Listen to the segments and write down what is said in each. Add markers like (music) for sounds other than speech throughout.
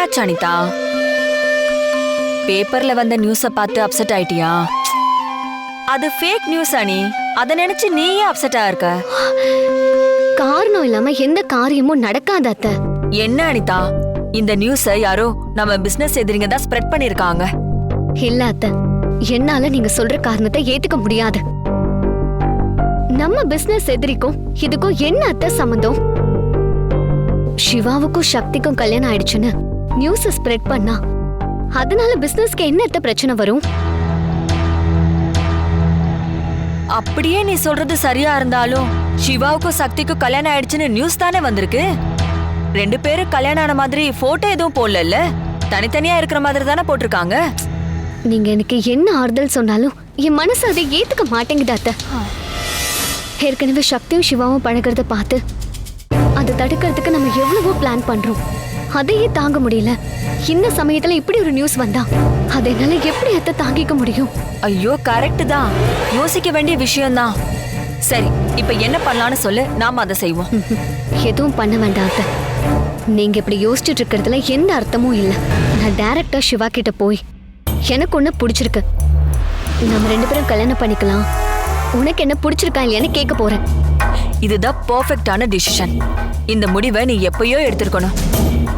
என்னாச்சு அனிதா? பேப்பர்ல வந்த நியூஸ பார்த்து அப்செட் ஆயிட்டியா? அது ஃபேக் நியூஸ் அனி. அத நினைச்சு நீயே அப்செட்டா இருக்க காரணம் இல்லாம எந்த காரியமும் நடக்காத அத்தை. என்ன அனிதா? இந்த நியூஸ யாரோ நம்ம பிசினஸ் எதிரிங்க தான் ஸ்ப்ரெட் பண்ணிருக்காங்க. இல்ல அத்தை. என்னால நீங்க சொல்ற காரணத்தை ஏத்துக்க முடியாது. நம்ம பிசினஸ் எதிரிக்கும் இதுக்கும் என்ன அத்தை சம்மந்தம் சிவாவுக்கும் சக்திக்கும் கல்யாணம் ஆயிடுச்சுன்னு நியூஸ் ஸ்ப்ரெட் பண்ணா அதனால பிசினஸ்க்கு என்ன அத்தை பிரச்சனை வரும்? அப்படியே நீ சொல்றது சரியா இருந்தாலும் சிவாவுக்கும் சக்திக்கும் கல்யாணம் ஆயிடுச்சுன்னு நியூஸ் தானே வந்திருக்கு? ரெண்டு பேரும் கல்யாணம் ஆன மாதிரி போட்டோ எதுவும் போடல தனித்தனியா இருக்கிற மாதிரி தானே போட்டிருக்காங்க? நீங்க எனக்கு என்ன ஆறுதல் சொன்னாலும் என் மனசு அதை ஏத்துக்க மாட்டேங்குது அத்தை. ஏற்கனவே சக்தியும் சிவாவும் பழகிறத பார்த்து அதை தடுக்கிறதுக்கு நம்ம எவ்வளவோ பிளான் பண்றோம். அதையே தாங்க முடியல. இந்த சமயத்துல இப்படி ஒரு நியூஸ் வந்தா அதை என்னால எப்படி அத்தை தாங்கிக்க முடியும்? ஐயோ கரெக்ட் தான். யோசிக்க வேண்டிய விஷயம்தான். சரி இப்ப என்ன பண்ணலாம்னு சொல்லு நாம அதை செய்வோம். (laughs) எதுவும் பண்ண வேண்டாம் அத்தை. நீங்க இப்படி யோசிச்சுட்டு இருக்கிறதுல எந்த அர்த்தமும் இல்ல. நான் டைரக்டா சிவா கிட்ட போய் எனக்கு ஒண்ணு பிடிச்சிருக்கு. நம்ம ரெண்டு பேரும் கல்யாணம் பண்ணிக்கலாம். உனக்கு என்ன பிடிச்சிருக்கா இல்லையான்னு கேட்க போறேன். இதுதான் பெர்ஃபெக்ட்டான டிசிஷன் இந்த முடிவை நீ எப்பயோ எடுத்திருக்கணும்.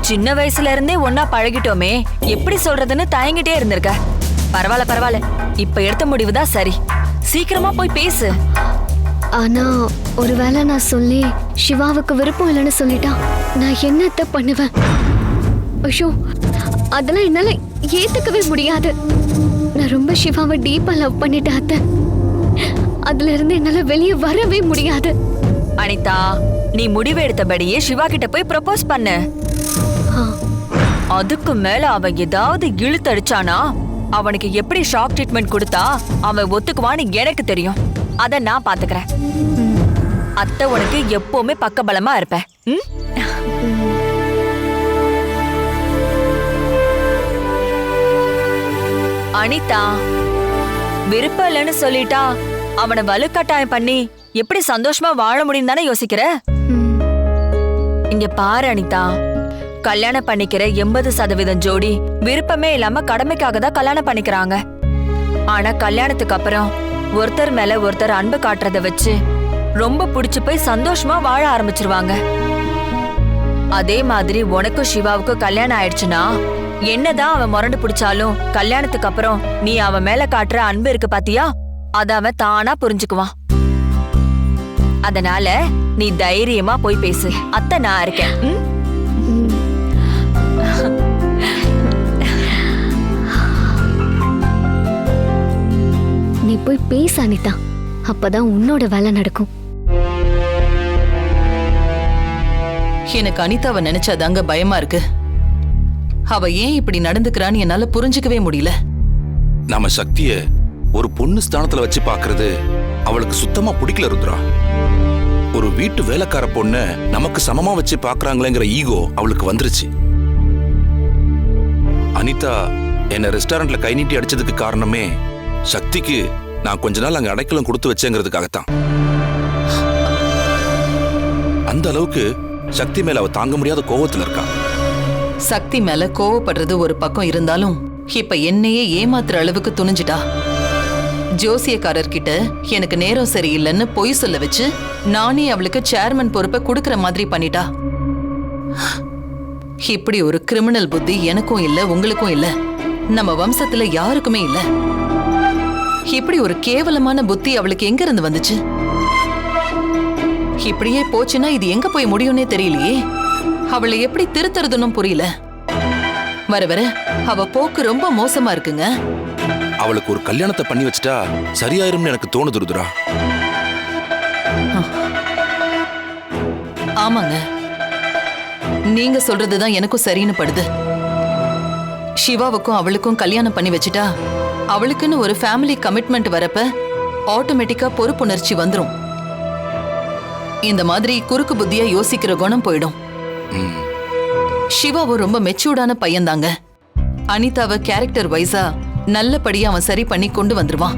சின்ன வயசுல இருந்தே ஒன்னா பழகிட்டோமே எப்படி சொல்றதுன்னு தயங்கிட்டே இருந்திருக்க. பரவாயில்ல பரவாயில்ல. இப்ப எடுத்த முடிவு தான் சரி. சீக்கிரமா போய் பேசு. ஆனா ஒருவேளை நான் சொல்லி சிவாவுக்கு விருப்பம் இல்லைன்னு சொல்லிட்டா நான் என்னத்த பண்ணுவேன்? ஐயோ அதெல்லாம் என்னால ஏத்துக்கவே முடியாது. நான் ரொம்ப சிவாவை டீப்பா லவ் பண்ணிட்டேன் அத்தை. அதுல இருந்து என்னால வெளியே வரவே முடியாது. அனிதா நீ முடிவு எடுத்தபடியே சிவா கிட்ட போய் ப்ரப்போஸ் பண்ணு. அதுக்கு மேல அவன் ஏதாவது இழுத்தடிச்சானா? அவனுக்கு எப்படி ஷாக் ட்ரீட்மெண்ட் கொடுத்தா அவன் ஒத்துக்குவான்னு எனக்கு தெரியும். அத நான் பாத்துக்கறேன். அத்தை உனக்கு எப்பவுமே பக்கபலமா இருப்பேன்? அனிதா விருப்பம் இல்லைன்னு சொல்லிட்டா அவனை வலுக்கட்டாயம் பண்ணி எப்படி சந்தோஷமா வாழ முடியும் தானே யோசிக்கிற. இங்க பாரு அனிதா. கல்யாணம் பண்ணிக்கிற எண்பது சதவீதம் ஜோடி விருப்பமே இல்லாம கடமைக்காக தான் கல்யாணம் பண்ணிக்கிறாங்க. ஆனா கல்யாணத்துக்கு அப்புறம் ஒருத்தர் மேல ஒருத்தர் அன்பு காட்டுறத வச்சு ரொம்ப பிடிச்சு போய் சந்தோஷமா வாழ ஆரம்பிச்சிருவாங்க. அதே மாதிரி உனக்கும் சிவாவுக்கும் கல்யாணம் ஆயிடுச்சுன்னா என்னதான் அவன் முரண்டு பிடிச்சாலும் கல்யாணத்துக்கு அப்புறம் நீ அவன் மேல காட்டுற அன்பு இருக்கு பாத்தியா? அத அவன் தானா புரிஞ்சுக்குவான். அதனால நீ தைரியமா போய் பேசு. அத்தை நான் இருக்கேன். போய் பேச அனிதா. அப்பதான் உன்னோட வேலை நடக்கும். எனக்கு அனிதாவை நினைச்சாதாங்க பயமா இருக்கு. அவ ஏன் இப்படி நடந்துக்கிறான்னு என்னால புரிஞ்சுக்கவே முடியல. நாம சக்திய ஒரு பொண்ணு ஸ்தானத்துல வச்சு பாக்குறது அவளுக்கு சுத்தமா பிடிக்கல ருத்ரா. ஒரு வீட்டு வேலைக்கார பொண்ண நமக்கு சமமா வச்சு பாக்குறாங்களேங்கிற ஈகோ அவளுக்கு வந்துருச்சு. அனிதா என்ன ரெஸ்டாரண்ட்ல கை நீட்டி அடிச்சதுக்கு காரணமே சக்திக்கு நான் கொஞ்ச நாள் அங்க அடைக்கலம் கொடுத்து வச்சேங்கிறதுக்காகத்தான். அந்த அளவுக்கு சக்தி மேல அவ தாங்க முடியாத கோவத்துல இருக்கா. சக்தி மேல கோவப்படுறது ஒரு பக்கம் இருந்தாலும் இப்ப என்னையே ஏமாத்துற அளவுக்கு துணிஞ்சிட்டா? ஜோசியக்காரர் கிட்ட எனக்கு நேரம் சரியில்லைன்னு பொய் சொல்ல வச்சு நானே அவளுக்கு சேர்மன் பொறுப்பை கொடுக்கற மாதிரி பண்ணிட்டா? இப்படி ஒரு கிரிமினல் புத்தி எனக்கும் இல்ல உங்களுக்கும் இல்ல. நம்ம வம்சத்துல யாருக்குமே இல்லை. இப்படி ஒரு கேவலமான புத்தி அவளுக்கு எங்க இருந்து வந்துச்சு? இப்படியே போச்சுன்னா இது எங்க போய் முடியும்னே தெரியலையே. அவளை எப்படி திருத்துறதுன்னு புரியல. வர வர அவ போக்கு ரொம்ப மோசமா இருக்குங்க. அவளுக்கு ஒரு கல்யாணத்தை பண்ணி வச்சுட்டா சரியாயிரும்னு எனக்கு தோணுது ருத்ரா ஆமாங்க. நீங்க சொல்றதுதான் எனக்கும் சரின்னு படுது. சிவாவுக்கும் அவளுக்கும் கல்யாணம் பண்ணி வச்சுட்டா அவளுக்குன்னு ஒரு ஃபேமிலி கமிட்மெண்ட் வரப்ப ஆட்டோமேட்டிக்கா பொறுப்புணர்ச்சி வந்துரும். இந்த மாதிரி குறுக்கு புத்தியா யோசிக்கிற குணம் போயிடும். சிவாவும் ரொம்ப மெச்சூர்டான பையன்தாங்க. அனிதாவை கேரக்டர் வைஸா நல்லபடியா அவன் சரி பண்ணி கொண்டு வந்துருவான்.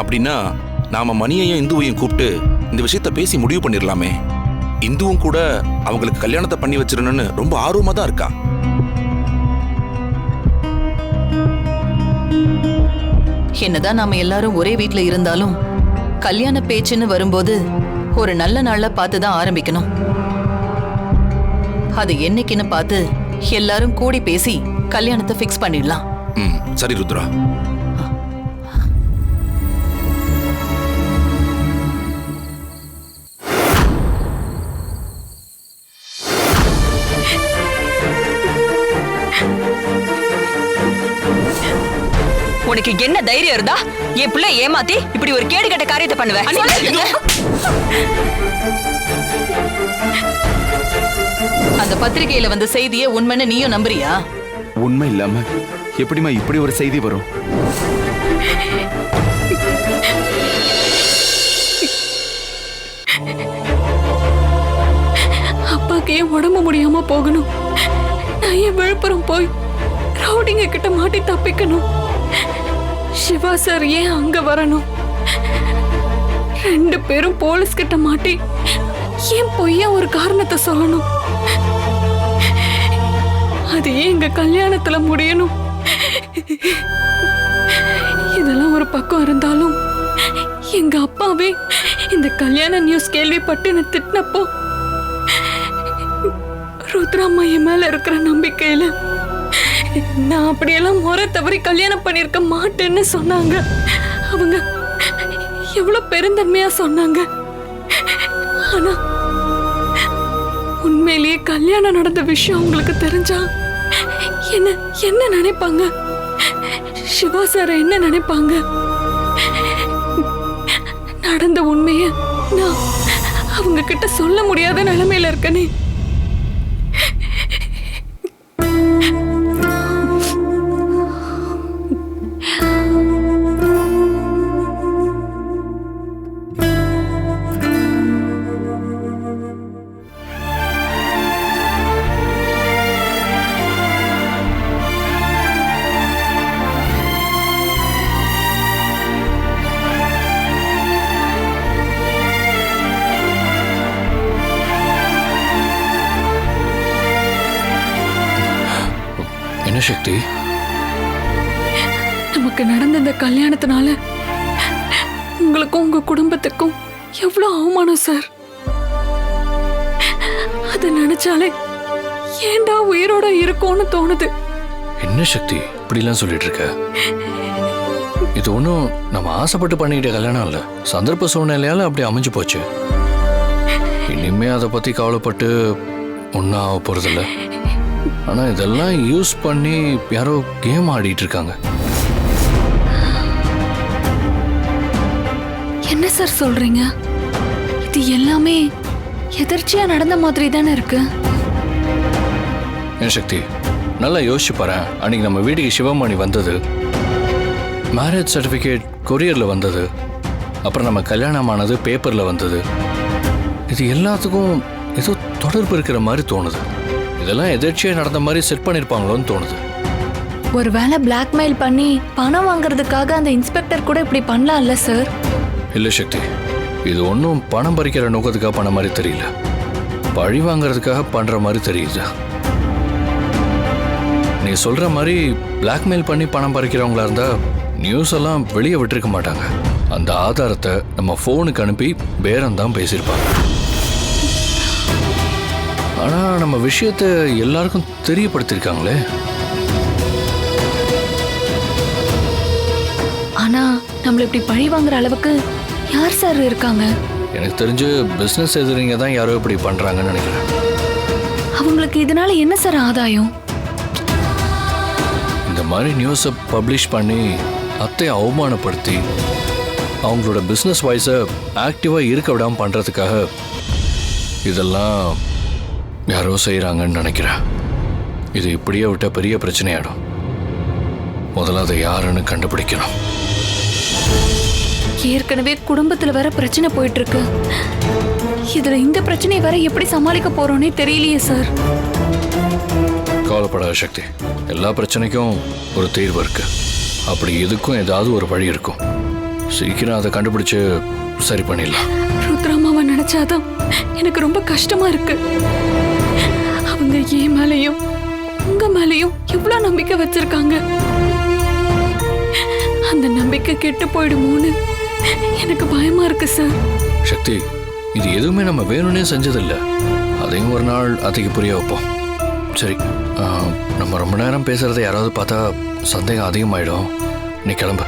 அப்படின்னா நாம மணியையும் இந்துவையும் கூப்பிட்டு இந்த விஷயத்த பேசி முடிவு பண்ணிடலாமே இந்துவும் கூட அவங்களுக்கு கல்யாணத்தை பண்ணி வச்சிடணும்னு ரொம்ப ஆர்வமா தான் இருக்கா. என்னதான் நாம எல்லாரும் ஒரே வீட்ல இருந்தாலும் கல்யாண பேச்சுன்னு வரும்போது ஒரு நல்ல நாள்ல பார்த்து தான் ஆரம்பிக்கணும். அது என்னைக்குன்னு பார்த்து எல்லாரும் கூடி பேசி கல்யாணத்தை ஃபிக்ஸ் பண்ணிடலாம். ம் சரி ருத்ரா. உனக்கு என்ன தைரியம் இருந்தா என் பிள்ளை ஏமாத்தி இப்படி ஒரு கேடு கட்ட காரியத்தை பண்ணுவேன் அந்த பத்திரிகையில வந்த செய்தியை உண்மைன்னு நீயும் நம்புறியா? உண்மை இல்லாம எப்படிம்மா இப்படி ஒரு செய்தி வரும்? அப்பாக்கு ஏன் உடம்பு முடியாம போகணும். நான் ஏன் விழுப்புரம் போய் ரவுடிங்க கிட்ட மாட்டி தப்பிக்கணும். சிவா சார் ஏன் அங்க வரணும்? ரெண்டு பேரும் போலீஸ் கிட்ட மாட்டி ஏன் பொய்யா ஒரு காரணத்தை சொல்லணும்? அது ஏன் எங்க கல்யாணத்துல முடியணும்? இதெல்லாம் ஒரு பக்கம் இருந்தாலும் எங்க அப்பாவே இந்த கல்யாண நியூஸ் கேள்விப்பட்டு என்ன திட்டினப்போ ருத்ராம்மா என் மேல இருக்கிற நம்பிக்கையில நான் அப்படியெல்லாம் முறை தவறி கல்யாணம் பண்ணிருக்க மாட்டேன்னு சொன்னாங்க. அவங்க எவ்வளவு பெருந்தன்மையா சொன்னாங்க. ஆனா உண்மையிலேயே கல்யாணம் நடந்த விஷயம் அவங்களுக்கு தெரிஞ்சா என்ன என்ன நினைப்பாங்க? சிவா சார் என்ன நினைப்பாங்க? நடந்த உண்மையை நான் அவங்க கிட்ட சொல்ல முடியாத நிலைமையில இருக்கனே. என்ன சக்தி. நமக்கு நடந்த இந்த கல்யாணத்தினால உங்களுக்கும் உங்க குடும்பத்துக்கும் எவ்வளவு அவமானம் சார்? அதை நினைச்சாலே ஏன்டா உயிரோட இருக்கோன்னு தோணுது. என்ன சக்தி இப்படிலாம் சொல்லிட்டு இருக்க? இது ஒன்றும் நம்ம ஆசைப்பட்டு பண்ணிக்கிட்ட கல்யாணம் இல்லை. சந்தர்ப்ப சூழ்நிலையால அப்படி அமைஞ்சு போச்சு. இனிமே அதை பற்றி கவலைப்பட்டு ஒன்றும் ஆக போகிறதில்ல ஆனால் இதெல்லாம் யூஸ் பண்ணி யாரோ கேம் ஆடிட்டு இருக்காங்க என்ன சார் சொல்றீங்க? இது எல்லாமே எதர்ச்சியா நடந்த மாதிரி தானே இருக்கு? என்ன சக்தி நல்லா யோசிச்சு பாரு. அன்னைக்கு நம்ம வீட்டுக்கு சிவமணி வந்தது. மேரேஜ் சர்டிஃபிகேட் கொரியரில் வந்தது. அப்புறம் நம்ம கல்யாணம் ஆனது பேப்பரில் வந்தது. இது எல்லாத்துக்கும் ஏதோ தொடர்பு இருக்கிற மாதிரி தோணுது. இதெல்லாம் எதிர்ச்சியாக நடந்த மாதிரி செட் பண்ணியிருப்பாங்களோன்னு தோணுது. ஒருவேளை பிளாக்மெயில் பண்ணி பணம் வாங்குறதுக்காக அந்த இன்ஸ்பெக்டர் கூட இப்படி பண்ணலாம்ல சார் இல்லை சக்தி இது ஒன்றும் பணம் பறிக்கிற நோக்கத்துக்காக பண்ண மாதிரி தெரியல. பழி வாங்குறதுக்காக பண்ணுற மாதிரி தெரியுது. நீ சொல்கிற மாதிரி பிளாக்மெயில் பண்ணி பணம் பறிக்கிறவங்களா இருந்தால் நியூஸ் எல்லாம் வெளியே விட்டிருக்க மாட்டாங்க. அந்த ஆதாரத்தை நம்ம ஃபோனுக்கு அனுப்பி பேரம் தான் பேசியிருப்பாங்க ஆனால் நம்ம விஷயத்தை எல்லாருக்கும் தெரியப்படுத்தியிருக்காங்களே ஆனா நம்மள இப்படி பழி வாங்குற அளவுக்கு யார் சார் இருக்காங்க? எனக்கு தெரிஞ்சு பிஸ்னஸ் எதிரிங்க தான் யாரோ இப்படி பண்ணுறாங்கன்னு நினைக்கிறேன். அவங்களுக்கு இதனால என்ன சார் ஆதாயம்? இந்த மாதிரி நியூஸை பப்ளிஷ் பண்ணி அத்தை அவமானப்படுத்தி அவங்களோட பிஸ்னஸ் வாய்ஸை ஆக்டிவாக இருக்க விடாமல் பண்ணுறதுக்காக இதெல்லாம் யாரோ செய்கிறாங்கன்னு நினைக்கிறேன். இது இப்படியே விட்டால் பெரிய பிரச்சனையாயிடும். முதல்ல அதை யாருன்னு கண்டுபிடிக்கணும். ஏற்கனவே குடும்பத்துல வேற பிரச்சனை போயிட்டு இருக்கு இதுல இந்த பிரச்சனையை வேற எப்படி சமாளிக்க போறோன்னே தெரியலையே சார். கவலைப்படாத சக்தி. எல்லா பிரச்சனைக்கும் ஒரு தீர்வு இருக்கு. அப்படி இதுக்கும் ஏதாவது ஒரு வழி இருக்கும். சீக்கிரம் அதை கண்டுபிடிச்சு சரி பண்ணிடலாம். ருத்ராமாவை நினைச்சு நினைச்சாதான் எனக்கு ரொம்ப கஷ்டமா இருக்கு. மேலையும் உங்க மேலையும் எவ்வளவு நம்பிக்கை வச்சிருக்காங்க? அந்த நம்பிக்கை கெட்டு போயிடுமோன்னு எனக்கு பயமா இருக்கு சார். சக்தி இது எதுவுமே நம்ம வேணும்னே செஞ்சதில்ல. அதையும் ஒரு நாள் அத்தைக்கு புரிய வைப்போம். சரி நம்ம ரொம்ப நேரம் பேசுறதை யாராவது பார்த்தா சந்தேகம் அதிகமாயிடும். நீ கிளம்பு.